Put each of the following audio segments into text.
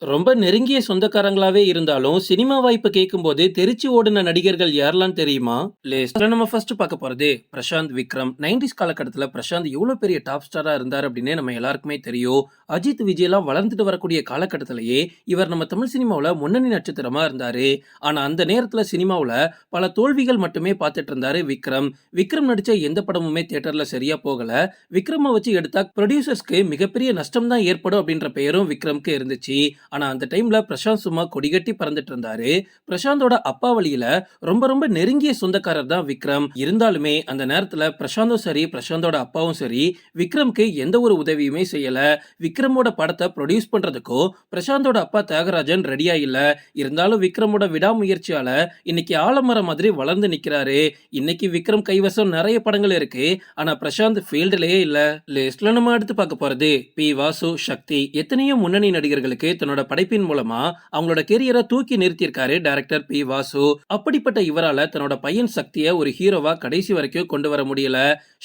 ரொம்ப நெருங்கிய சொந்தக்காரங்களாவே இருந்தாலும், சினிமா வாய்ப்பு கேட்கும்போது தெரிச்சு ஓடின நடிகர்கள் யாரெல்லாம் தெரியுமா? லிஸ்ட்ல நம்ம ஃபர்ஸ்ட் பார்க்க போறது பிரசாந்த் விக்ரம். நைன்டிஸ் காலகட்டத்தில் பிரசாந்த் எவ்வளோ பெரிய டாப் ஸ்டாரா இருந்தார் அப்படின்னு நம்ம எல்லாருக்குமே தெரியும். அஜித், விஜய்லாம் வளர்ந்துட்டு வரக்கூடிய காலகட்டத்திலேயே இவர் நம்ம தமிழ் சினிமாவில் முன்னணி நட்சத்திரமா இருந்தாரு. ஆனா அந்த நேரத்தில் சினிமாவில் பல தோல்விகள் மட்டுமே பார்த்துட்டு இருந்தாரு விக்ரம். விக்ரம் நடிச்ச எந்த படமுமே தியேட்டர்ல சரியா போகல. விக்ரமை வச்சு எடுத்தா ப்ரொடியூசர்ஸ்க்கு மிகப்பெரிய நஷ்டம் தான் ஏற்படும் அப்படின்ற பெயரும் விக்ரம்க்கு இருந்துச்சு. ஆனால் அந்த டைமில் பிரசாந்த் சும்மா கொடிகட்டி பறந்துட்டு இருந்தாரு. பிரசாந்தோட அப்பா வழியில ரொம்ப ரொம்ப நெருங்கிய சொந்தக்காரர் தான் விக்ரம். இருந்தாலுமே அந்த நேரத்தில் பிரசாந்தும் சரி, பிரசாந்தோட அப்பாவும் சரி விக்ரம்க்கு எந்த ஒரு உதவியுமே செய்யல. விக்ரமோட படத்தை ப்ரொடியூஸ் பண்றதுக்கோ பிரசாந்தோட அப்பா தியாகராஜன் ரெடியா இல்ல. இருந்தாலும் விக்ரமோட விடாமுயற்சியால இன்னைக்கு ஆலமரம் மாதிரி வளர்ந்து நிக்கிறாரு. இன்னைக்கு விக்ரம் கைவசம் நிறைய படங்கள் இருக்கு. ஆனா பிரசாந்த் ஃபீல்டுலயே இல்ல. லிஸ்ட்ல நம்ம அடுத்து பார்க்க போறது பி. வாசு, சக்தி எத்தனையோ முன்னணி நடிகர்களுக்கு தன்னோட படைப்பின் மூலமா அவங்களோட கெரியரை தூக்கி நிறுத்தியிருக்காரு டைரக்டர் பி. வாசு. அப்படிப்பட்ட இவரால தன்னோட பையன் சக்தியை ஒரு ஹீரோவா கடைசி வரைக்கும் கொண்டு வர முடியல.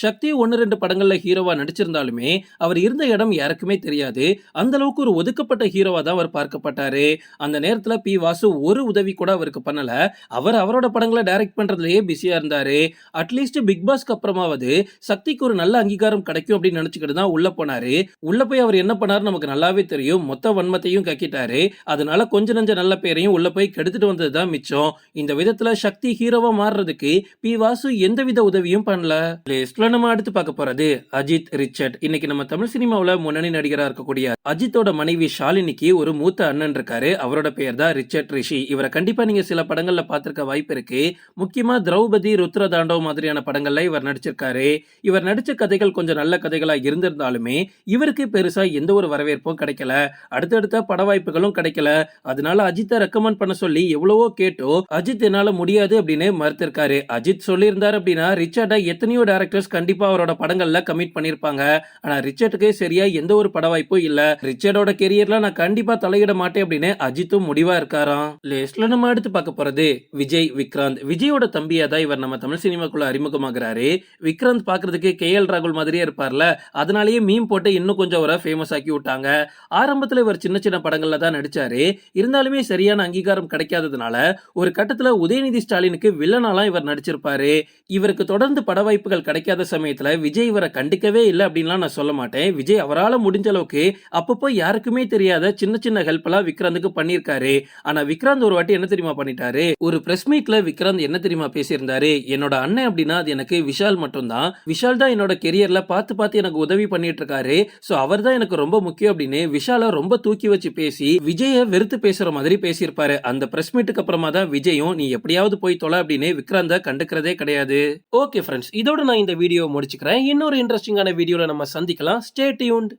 சக்தி 1, 2 படங்கள்ல ஹீரோவா நடிச்சிருந்தாலுமே அவர் இருந்த இடம் யாருக்குமே தெரியாது. அந்த அளவுக்கு ஒரு ஒதுக்கப்பட்ட ஹீரோவா தான் அவர் பார்க்கப்பட்டாரு. அந்த நேரத்துல பி. வாசு ஒரு உதவி கூட அவருக்கு பண்ணல. அவர் அவரோட படங்களை டைரக்ட் பண்றதுலயே பிஸியா இருந்தாரு. அட்லீஸ்ட் பிக் பாஸ்க்கு அப்புறமாவது சக்திக்கு ஒரு நல்ல அங்கீகாரம் கிடைக்கும் அப்படின்னு நினைச்சுக்கிட்டு தான் உள்ள போனாரு. உள்ள போய் அவர் என்ன பண்ணாரு நமக்கு நல்லாவே தெரியும். மொத்த வன்மத்தையும் கக்கிட்டாரு. அதனால கொஞ்ச நஞ்ச நல்ல பேரையும் உள்ள போய் கெடுத்துட்டு வந்தது தான் மிச்சம். இந்த விதத்துல சக்தி ஹீரோவா மாறுறதுக்கு பி. வாசு எந்தவித உதவியும் பண்ணல. லிஸ்ட்ல நம்ம அடுத்து பார்க்க போறது அஜித், ரிச்சர்ட். இன்னைக்கு நம்ம தமிழ் சினிமாவில் முன்னணி நடிகரா இருக்கக்கூடிய அஜித்தோட மனைவி ஷாலினிக்கு ஒரு மூத்த அண்ணன் இருக்காரு. அவரோட பெயர் தான் ரிச்சர்ட் ரிஷி. இவரை கண்டிப்பா நீங்க சில படங்கள்ல பார்த்திருக்க வாய்ப்பு இருக்கு. முக்கியமா திரௌபதி, ருத்ரதாண்டவ் மாதிரியான படங்கள்ல இவர் நடிச்சிருக்காரு. இவர் நடிச்ச கதைகள் கொஞ்சம் நல்ல கதைகளா இருந்திருந்தாலுமே இவருக்கு பெருசா எந்த ஒரு வரவேற்பும் கிடைக்கல. அடுத்தடுத்த பட வாய்ப்புகளும் கிடைக்கல. அதனால அஜித்தை ரெக்கமெண்ட் பண்ண சொல்லி எவ்வளவோ கேட்டோ அஜித் என்னால முடியாது அப்படின்னு மறுத்திருக்காரு. அஜித் சொல்லியிருந்தார் அப்படின்னா ரிச்சர்ட எத்தனையோ டேரக்டர்ஸ் கண்டிப்பா அவரோட படங்கள்ல கமிட் பண்ணிருப்பாங்க. ஆனா ரிச்சர்டுக்கு சரியா எந்த ஒரு பட வாய்ப்பும் இல்ல. ரிச்சர்டோட கெரியர்ல நான் கண்டிப்பா தலையிட மாட்டேன் அப்படின்னு அஜித்தும் முடிவா இருக்காராம். லிஸ்ட்ல நம்ம அடுத்து பார்க்க போறது விஜய், விக்ராந்த். விஜயோட தம்பியா தான் இவர் நம்ம தமிழ் சினிமாக்குள்ள அறிமுகமாகிறாரு. விக்ராந்த் பாக்குறதுக்கு கே. எல். ராகுல் மாதிரியே இருப்பார்ல. அதனாலேயே மீம் போட்டு இன்னும் கொஞ்சம் அவரை ஃபேமஸ் ஆக்கி விட்டாங்க. ஆரம்பத்துல இவர் சின்ன சின்ன படங்கள் படங்கள்ல தான் நடிச்சாரு. இருந்தாலுமே சரியான அங்கீகாரம் கிடைக்காததுனால ஒரு கட்டத்துல உதயநிதி ஸ்டாலினுக்கு வில்லனாலாம் இவர் நடிச்சிருப்பாரு. இவருக்கு தொடர்ந்து பட வாய்ப்புகள் கிடைக்காத சமயத்துல விஜய் இவரை கண்டிக்கவே இல்ல அப்படின்லாம் நான் சொல்ல மாட்டேன். விஜய் அவரால முடிஞ்ச அளவுக்கு அப்பப்போ யாருக்குமே தெரியாத சின்ன சின்ன ஹெல்ப்லாம் விக்ராந்துக்கு பண்ணியிருக்காரு. ஆனா விக்ராந்த் ஒரு வாட்டி என்ன தெரியுமா பண்ணிட்டாரு? ஒரு பிரஸ் மீட்ல விக்ராந்த் என்ன தெரியுமா பேசியிருந்தாரு? என்னோட அண்ணன் அப்படின்னா அது எனக்கு விஷால் மட்டும்தான் விஷால் தான் என்னோட கெரியர்ல பார்த்து பார்த்து எனக்கு உதவி பண்ணிட்டு இருக்காரு. ஸோ அவர் தான் எனக்கு ரொம்ப முக்கியம் அப்படின்னு விஷால ரொம்ப தூக்கி வச்சு பேசி பேசி விஜய வெறுத்து பேசுற மாதிரி பேசியிருப்பாரு. அந்த பிரஸ் மீட்டுக்கு அப்புறமா தான் விஜயும் நீ எப்படியாவது போய் தொலை அப்படின்னு விக்ராந்த கண்டுக்கிறதே கிடையாது. ஓகே ஃப்ரெண்ட்ஸ் இதோட நான் இந்த வீடியோ முடிச்சுக்கிறேன். இன்னொரு இன்ட்ரெஸ்டிங்கான வீடியோல நம்ம சந்திக்கலாம். Stay tuned.